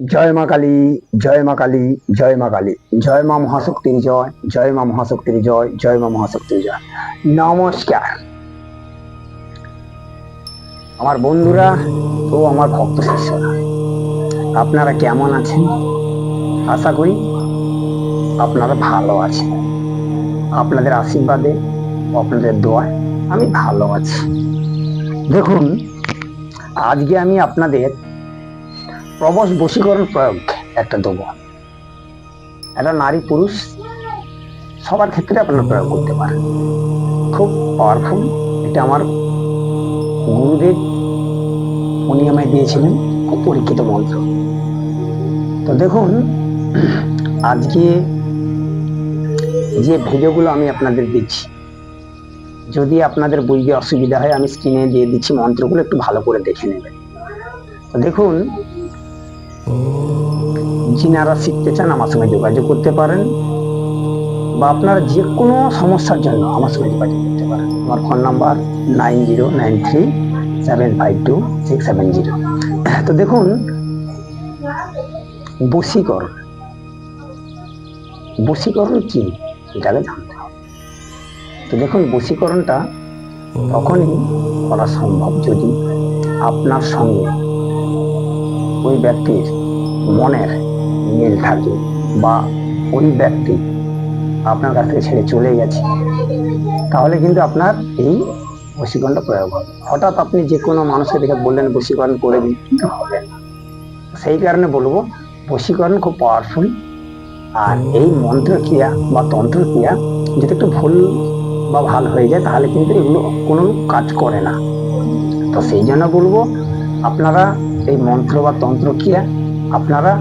জয় মা কালী, জয় মা কালী, জয় মা কালী। জয় মা মহাশক্তির জয় জয় মা মহাশক্তির জয় জয় মা মহাশক্তির জয়। নমস্কার। আমার বন্ধুরা, ও আমার ভক্ত শিষ্যরা, আপনারা কেমন আছেন? আশা করি আপনারা ভালো আছেন। আপনাদের আশীর্বাদে, আপনাদের দোয়ায় আমি ভালো আছি। দেখুন, আজকে আমি আপনাদের প্রবশ বশীকরণ প্রয়োগ একটা দেবো। একটা নারী পুরুষ সবার ক্ষেত্রে আপনারা প্রয়োগ করতে পারেন। খুব পাওয়ারফুল এটা আমার গুরুদেব, উনি আমায় দিয়েছিলেন। খুব পরীক্ষিত মন্ত্র। তো দেখুন, আজকে যে ভিডিওগুলো আমি আপনাদের দিচ্ছি, যদি আপনাদের বুঝতে অসুবিধা হয়, আমি স্ক্রিনে দিয়ে দিচ্ছি। মন্ত্রগুলো একটু ভালো করে দেখে নেবেন। দেখুন যিনারা শিখতে চান আমার সঙ্গে যোগাযোগ করতে পারেন বা আপনারা যে কোনো সমস্যার জন্য আমার সঙ্গে যোগাযোগ করতে পারেন। আমার phone number nine zero nine three seven five two six seven zero. তো দেখুন, বশীকরণ। বশীকরণ কি? এটাকে জানতে হবে। তো দেখুন, বশীকরণটা তখনই করা সম্ভব যদি আপনার সঙ্গে ওই ব্যক্তির মনের মিল থাকে বা ওই ব্যক্তি আপনার কাছ থেকে ছেড়ে চলে গেছে, তাহলে কিন্তু আপনার এই বশীকরণটা প্রয়োগ হবে। হঠাৎ আপনি যে কোনো মানুষকে দেখে বললেন বশীকরণ করে দিন, কিন্তু হবে সেই কারণে বলব, বশীকরণ খুব পাওয়ারফুল আর এই মন্ত্র ক্রিয়া বা তন্ত্র ক্রিয়া যদি একটু ভুল বা ভালো হয়ে যায়, তাহলে কিন্তু এগুলো কোনো কাজ করে না। তো সেই জন্য বলব, আপনারা এই মন্ত্র বা তন্ত্র ক্রিয়া আপনারা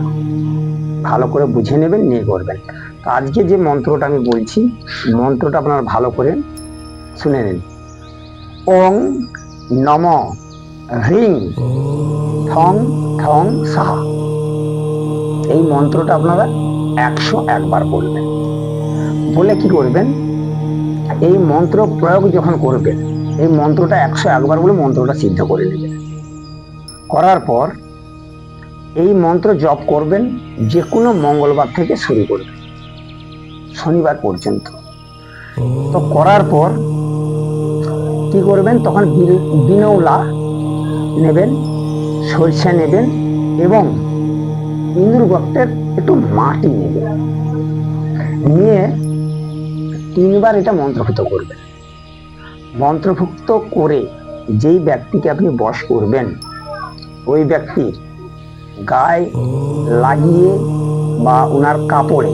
ভালো করে বুঝে নেবেন, নিয়ে করবেন। তো আজকে যে মন্ত্রটা আমি বলছি, মন্ত্রটা আপনারা ভালো করে শুনে নিন। ওং নম হ্রিং থং থং সাহা। এই মন্ত্রটা আপনারা একশো একবার বলবেন বলে কি করবেন? এই মন্ত্র প্রয়োগ যখন করবেন, এই মন্ত্রটা একশো একবার বলে মন্ত্রটা সিদ্ধ করে নেবেন। করার পর এই মন্ত্র জপ করবেন যে কোনো মঙ্গলবার থেকে শুরু করবেন, শনিবার পর্যন্ত। তো করার পর কি করবেন? তখন বিনৌলা নেবেন, সরষে নেবেন এবং ইন্দুর গর্তের একটু মাটি নেবেন। নিয়ে তিনবার এটা মন্ত্রভুক্ত করবেন। মন্ত্রভুক্ত করে যেই ব্যক্তিকে আপনি বশ করবেন ওই ব্যক্তির গায়ে লাগিয়ে বা ওনার কাপড়ে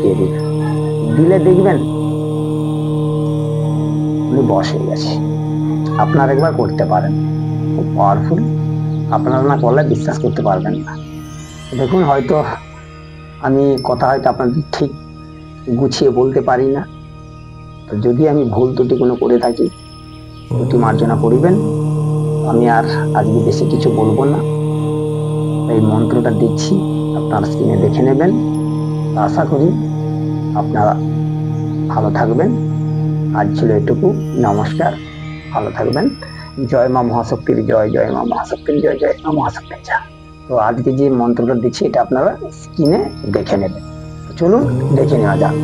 দিয়ে দিবেন দিলে দেখবেন উনি হয়ে গেছে। আপনারা একবার করতে পারেন। খুব পাওয়ারফুল আপনারা না করলে বিশ্বাস করতে পারবেন না। দেখুন হয়তো আমি কথা হয়তো আপনাদের ঠিক গুছিয়ে বলতে পারি না। তো যদি আমি ভুল ত্রুটি কোনো করে থাকি ত্রুটি মার্জনা করিবেন। আমি আর আজকে বেশি কিছু বলব না। এই মন্ত্রটা দিচ্ছি, আপনারা স্ক্রিনে দেখে নেবেন। আশা করি আপনারা ভালো থাকবেন। আজ ছিল এটুকু, নমস্কার, ভালো থাকবেন। জয় মা মহাশক্তির জয় জয় মা মহাশক্তির জয় জয় মা মহাশক্তির জয়। তো আজকে যে মন্ত্রটা দিচ্ছি, এটা আপনারা স্ক্রিনে দেখে নেবেন। চলুন, দেখে নেওয়া যাক।